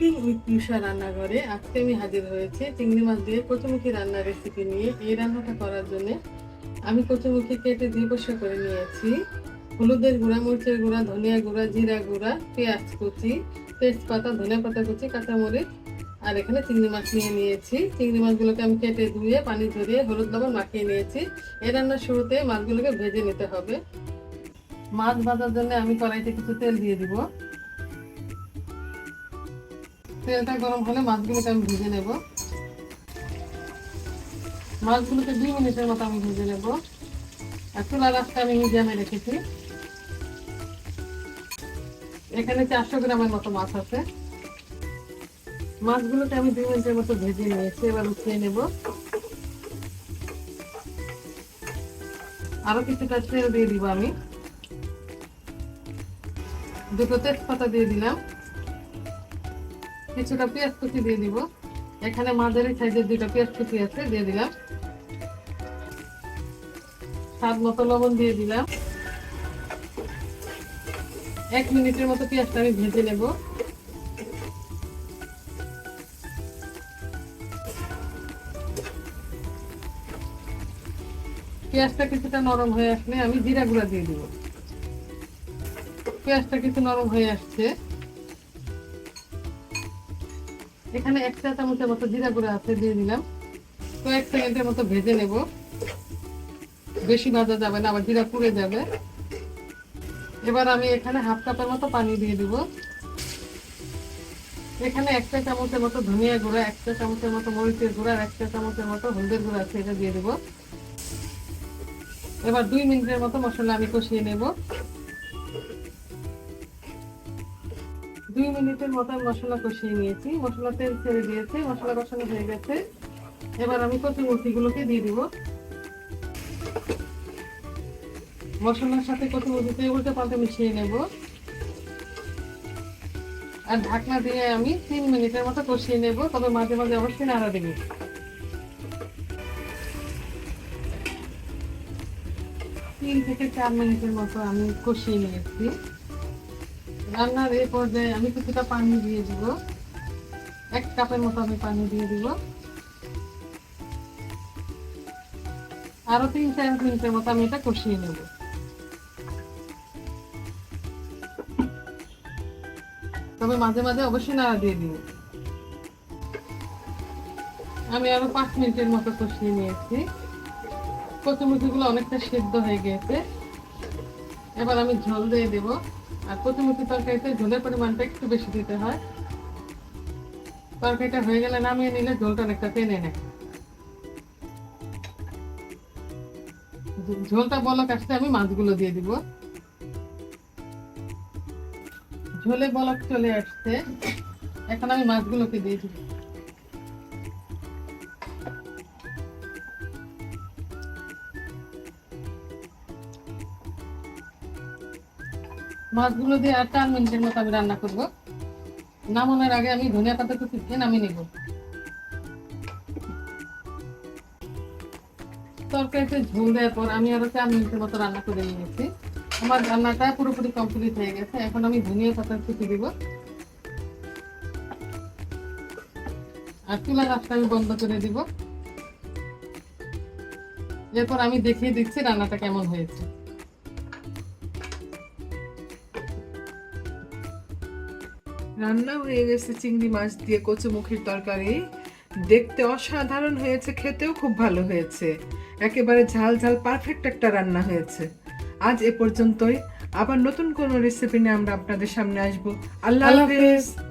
Cooking with পিউষা রান্নাঘরে আজকে আমি হাজির হয়েছে চিংড়ি মাছ দিয়ে কচুমুখী রান্নার রেসিপি নিয়ে। এই রান্নাটা করার জন্য আমি কচুমুখী কেটে দুই করে নিয়েছি। হলুদের গুঁড়া, মরিচের গুঁড়া, ধনিয়া গুঁড়া, জিরা গুঁড়া, পেঁয়াজ কুচি, তেজপাতা ধনিয়া পাতা কুচি, কাঁচামরিচ আর এখানে চিংড়ি মাছ নিয়ে নিয়েছি। চিংড়ি মাছগুলোকে আমি কেটে ধুয়ে, পানি ঝরিয়ে হলুদ লবণ মাখিয়ে নিয়েছি। এই রান্নার শুরুতে মাছগুলোকে ভেজে নিতে হবে। মাছ ভাজার জন্য আমি কড়াইতে কিছু তেল দিয়ে দিব। তেলটা গরম হলে মাছগুলোকে আমি ভেজে নেব। মাছগুলোকে দুই মিনিটের মতো আমি ভেজে নেব। আর চুলার রাস্তা আমি মিডিয়ামে রেখেছি। এখানে চারশো গ্রামের মতো মাছ আছে। মাছগুলোকে আমি দুই মিনিটের মতো ভেজে নিয়েছি, এবার উঠিয়ে নেব। আরও কিছুটা তেল দিয়ে দিব আমি। দুটো তেজপাতা দিয়ে দিলাম। কিছুটা পেঁয়াজ কুচি দিয়ে দিব। এখানে মাঝারি সাইজের দুটো পেঁয়াজ কুচি আছে, দিয়ে দিলাম। স্বাদ মতো লবণ দিয়ে দিলাম। এক মিনিটের মতো পেঁয়াজটা আমি ভেজে নেব। পেঁয়াজটা কিছুটা নরম হয়ে আসলে আমি জিরা গুঁড়া দিয়ে দিব। পেঁয়াজটা কিছু নরম হয়ে আসছে। এখানে এক চা চামচের মতো জিরা গুঁড়া আছে, দিয়ে দিলাম। কয়েক সেকেন্ডের মতো ভেজে নেব। বেশি ভাজা যাবে না, আবার জিরা পুড়ে যাবে। এবার আমি এখানে হাফ কাপের মতো পানি দিয়ে দিব। এখানে একটা চামচের মতো ধনিয়া গুঁড়া একটা চামচের মতো মরিচের গুঁড়া, আর একটা চামচের মতো হলদের গুঁড়া আছে, এটা দিয়ে দেবো। এবার দুই মিনিটের মতো মশলা আমি কষিয়ে নেব। দুই মিনিটের মতো মশলা কষিয়ে নিয়েছি। মশলা তেল ছেড়ে দিয়েছে, মশলা কষানো হয়ে গেছে। এবার আমি কচু মুরগিগুলোকে দিয়ে দিব। মশলার সাথে কচু উল্টে পাল্টে মিশিয়ে নেব। আর ঢাকনা দিয়ে আমি তিন মিনিটের মতো কষিয়ে নেব, তবে মাঝে মাঝে অবশ্যই নাড়া দেবো। তিন থেকে চার মিনিটের মতো আমি কষিয়ে নিয়েছি। রান্নার এই পর্যায়ে আমি কিছুটা পানি দিয়ে দিব। এক কাপের মতো আমি পানি দিয়ে দিব। আরও তিন চার মিনিটের মতো আমি এটা কষিয়ে নেব। তবে মাঝে মাঝে অবশ্যই নাড়া দিয়ে দিব আমি আরও পাঁচ মিনিটের মতো কষিয়ে নিয়েছি। কচুমুচিগুলো অনেকটা সেদ্ধ হয়ে গেছে। এবার আমি ঝোল দিয়ে দেব। আর কচুমুচি তরকারিতে ঝোলের পরিমাণটা একটু বেশি দিতে হয়। তরকারিটা হয়ে গেলে নামিয়ে নিলে ঝোলটা অনেকটা টেনে নেয়। ঝোলটা বলক আসতে আমি মাছগুলো দিয়ে দিব। ঝোলে বলক চলে আসছে। এখন আমি মাছগুলোকে দিয়ে দিব। মাছগুলো দিয়ে আর চার মিনিটের মতো আমি রান্না করব। নামানোর আগে আমি ধনিয়া পাতা কুচি দিয়ে নামিয়ে নেব। তরকারিতে ঝোল দেওয়ার পর আমি আরও চার মিনিটের মতো রান্না করে নিয়েছি। আমার রান্নাটা পুরোপুরি কমপ্লিট হয়ে গেছে। এখন আমি ধনিয়া পাতা কুচি দিব। আর চুলা রাস্তা আমি বন্ধ করে দিব। এরপর আমি দেখিয়ে দিচ্ছি রান্নাটা কেমন হয়েছে। রান্না হয়ে গেছে চিংড়ি মাছ দিয়ে কচুমুখির তরকারি। দেখতে অসাধারণ হয়েছে খেতেও খুব ভালো হয়েছে। একেবারে ঝাল ঝাল পারফেক্ট একটা রান্না হয়েছে। আজ এ পর্যন্তই। আবার নতুন কোনো রেসিপি নিয়ে আমরা আপনাদের সামনে আসব। আল্লাহ হাফেজ।